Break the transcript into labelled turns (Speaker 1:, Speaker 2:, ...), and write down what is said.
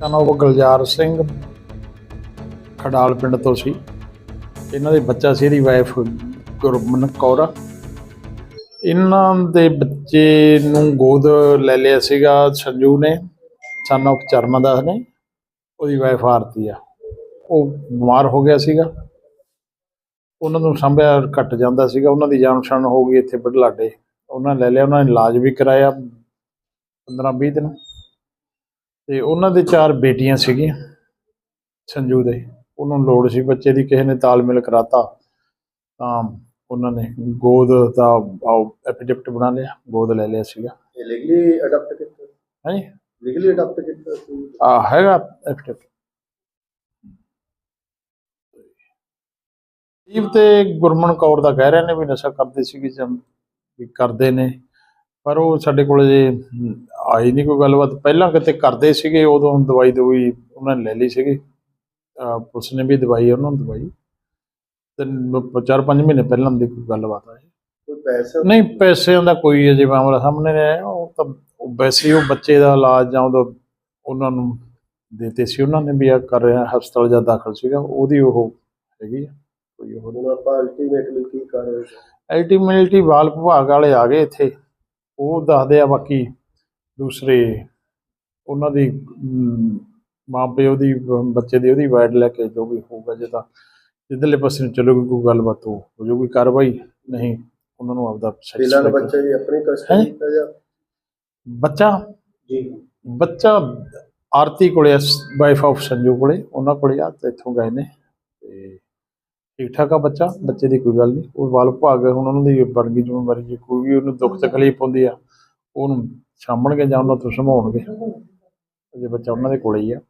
Speaker 1: ਤਾਂ ਉਹ ਗੁਲਜ਼ਾਰ ਸਿੰਘ, ਖਡਾਲ ਪਿੰਡ ਤੋਂ ਸੀ। ਇਹਨਾਂ ਦੇ ਬੱਚਾ ਸੀ, ਇਹਦੀ ਵਾਈਫ ਗੁਰਮਨ ਕੌਰ। ਇਹਨਾਂ ਦੇ ਬੱਚੇ ਨੂੰ ਗੋਦ ਲੈ ਲਿਆ ਸੀਗਾ ਸੰਜੂ ਨੇ ਸਨ ਆਫ ਚਰਮਦਾਸ ਨੇ, ਉਹਦੀ ਵਾਈਫ ਆਰਤੀ ਆ। ਉਹ ਬਿਮਾਰ ਹੋ ਗਿਆ ਸੀਗਾ। ਉਹਨਾਂ ਨੂੰ ਸੰਭਿਆ ਘਟ ਜਾਂਦਾ ਸੀਗਾ ਉਹਨਾਂ ਦੀ ਜਾਨ ਪਛਾਣ ਹੋ ਗਈ ਇੱਥੇ ਬੜਲਾਡੇ ਉਹਨਾਂ ਲੈ ਲਿਆ ਉਹਨਾਂ ਨੇ ਇਲਾਜ ਵੀ ਕਰਾਇਆ 15 20 ਦਿਨ। ਤੇ ਉਹਨਾਂ ਦੇ ਚਾਰ ਬੇਟੀਆਂ ਸੀਗੀਆਂ ਸੰਜੂ ਦੇ। ਉਹਨਾਂ ਨੂੰ ਲੋੜ ਸੀ ਬੱਚੇ ਦੀ ਕਿਸੇ ਨੇ ਤਾਲਮੇਲ ਕਰਾਤਾ ਤਾਂ ਉਹਨਾਂ ਨੇ ਗੋਦ ਦਾ ਐਪੀਡਿਪਟ ਬਣਾ ਲਿਆ ਗੋਦ ਲੈ ਲਿਆ ਸੀਗਾ।
Speaker 2: ਇਹ ਲੀਗਲੀ ਅਡਾਪਟ ਕੀਤਾ?
Speaker 1: ਹਾਂਜੀ
Speaker 2: ਲੀਗਲੀ ਅਡਾਪਟ ਕੀਤਾ ਸੀ?
Speaker 1: ਆ ਹੈਗਾ ਐਪੀਡਿਪਟ। ਜੀਵ ਤੇ ਗੁਰਮਨ ਕੌਰ ਦਾ ਕਹਿ ਰਹੇ ਨੇ ਵੀ ਨਸ਼ਾ ਕਰਦੇ ਸੀਗੇ ਜਾਂ ਵੀ ਕਰਦੇ ਨੇ ਪਰ ਉਹ ਸਾਡੇ ਕੋਲ ਜੇ ਆਈ ਨਹੀਂ ਕੋਈ ਗੱਲਬਾਤ। ਪਹਿਲਾਂ ਕਿਤੇ ਕਰਦੇ ਸੀਗੇ ਉਦੋਂ ਦਵਾਈ ਦਵਾਈ ਉਹਨਾਂ ਨੇ ਲੈ ਲਈ ਸੀਗੀ। ਪੁਲਿਸ ਨੇ ਵੀ ਦਵਾਈ ਉਹਨਾਂ ਨੂੰ ਦਵਾਈ। ਤੇ ਚਾਰ ਪੰਜ ਮਹੀਨੇ ਪਹਿਲਾਂ ਦੀ ਕੋਈ ਗੱਲਬਾਤ ਆਈ।
Speaker 2: ਕੋਈ ਪੈਸਾ?
Speaker 1: ਨਹੀਂ ਪੈਸਿਆਂ ਦਾ ਕੋਈ ਅਜੇ ਮਾਮਲਾ ਸਾਹਮਣੇ ਨਹੀਂ ਆਇਆ। ਉਹ ਤਾਂ ਉਹ ਵੈਸੇ ਉਹ ਬੱਚੇ ਦਾ ਇਲਾਜ ਜਾਂ ਉਹਦਾ ਉਹਨਾਂ ਨੂੰ ਦਿੱਤੇ ਸੀ। ਉਹਨਾਂ ਨੇ ਵੀ ਆ ਕਰ ਰਿਹਾ ਹਸਪਤਾਲ ਜਾਂ ਦਾਖਲ ਸੀਗਾ। ਉਹਦੀ ਉਹ ਹੈਗੀ ਆ। ਕੋਈ ਉਹ
Speaker 2: ਹੁਣ ਆਪਾਂ ਅਲਟੀਮੇਟਲੀ ਕੀ ਕਰ ਰਹੇ ਹਾਂ
Speaker 1: ਅਲਟੀਮੇਟਲੀ ਬਾਲ ਵਿਭਾਗ ਵਾਲੇ ਆ ਗਏ ਇੱਥੇ। ਉਹ ਦੱਸਦੇ ਆ ਬਾਕੀ ਦੂਸਰੇ ਉਹਨਾਂ ਦੀ ਅਮ, ਮਾਂ ਪਿਓ ਦੀ ਅਮ, ਬੱਚੇ ਦੀ ਉਹਦੀ ਵਾਈਡ ਲੈ ਕੇ ਜੋ ਵੀ ਹੋਊਗਾ ਜੇ ਤਾਂ ਜਿੱਧਰਲੇ ਪਾਸੇ ਨੂੰ ਚੱਲੂਗੀ ਕੋਈ ਗੱਲਬਾਤ ਉਹ ਹੋ ਜਾਊਗੀ ਕਾਰਵਾਈ ਨਹੀਂ ਉਹਨਾਂ ਨੂੰ ਆਪਦਾ
Speaker 2: ਫਿਲਹਾਲ ਬੱਚਾ ਜੀ ਆਪਣੀ ਕਸਟਡੀ ਜਾਂ
Speaker 1: ਬੱਚਾ?
Speaker 2: ਜੀ।
Speaker 1: ਬੱਚਾ ਆਰਤੀ ਕੋਲੇ ਵਾਈਫ ਆਫ ਸੰਜੂ ਕੋਲੇ ਉਹਨਾਂ ਕੋਲੇ ਆ ਤੇ ਇੱਥੋਂ ਗਏ ਨੇ ਤੇ ਠੀਕ ਠਾਕ ਆ ਬੱਚਾ? ਬੱਚੇ ਦੀ ਕੋਈ ਗੱਲ ਨਹੀਂ ਉਹ ਵਾਲ ਭਾਗ ਹੁਣ ਉਹਨਾਂ ਦੀ ਬਣ ਗਈ ਜ਼ਿੰਮੇਵਾਰੀ। ਜੇ ਕੋਈ ਵੀ ਉਹਨੂੰ ਦੁੱਖ ਤਕਲੀਫ ਹੁੰਦੀ ਆ ਉਹਨੂੰ ਸਾਂਭਣਗੇ ਜਾਂ ਉਹਨਾਂ ਤੋਂ ਸੰਭਾਉਣਗੇ ਅਜੇ ਬੱਚਾ ਉਹਨਾਂ ਦੇ ਕੋਲੇ ਹੀ ਆ।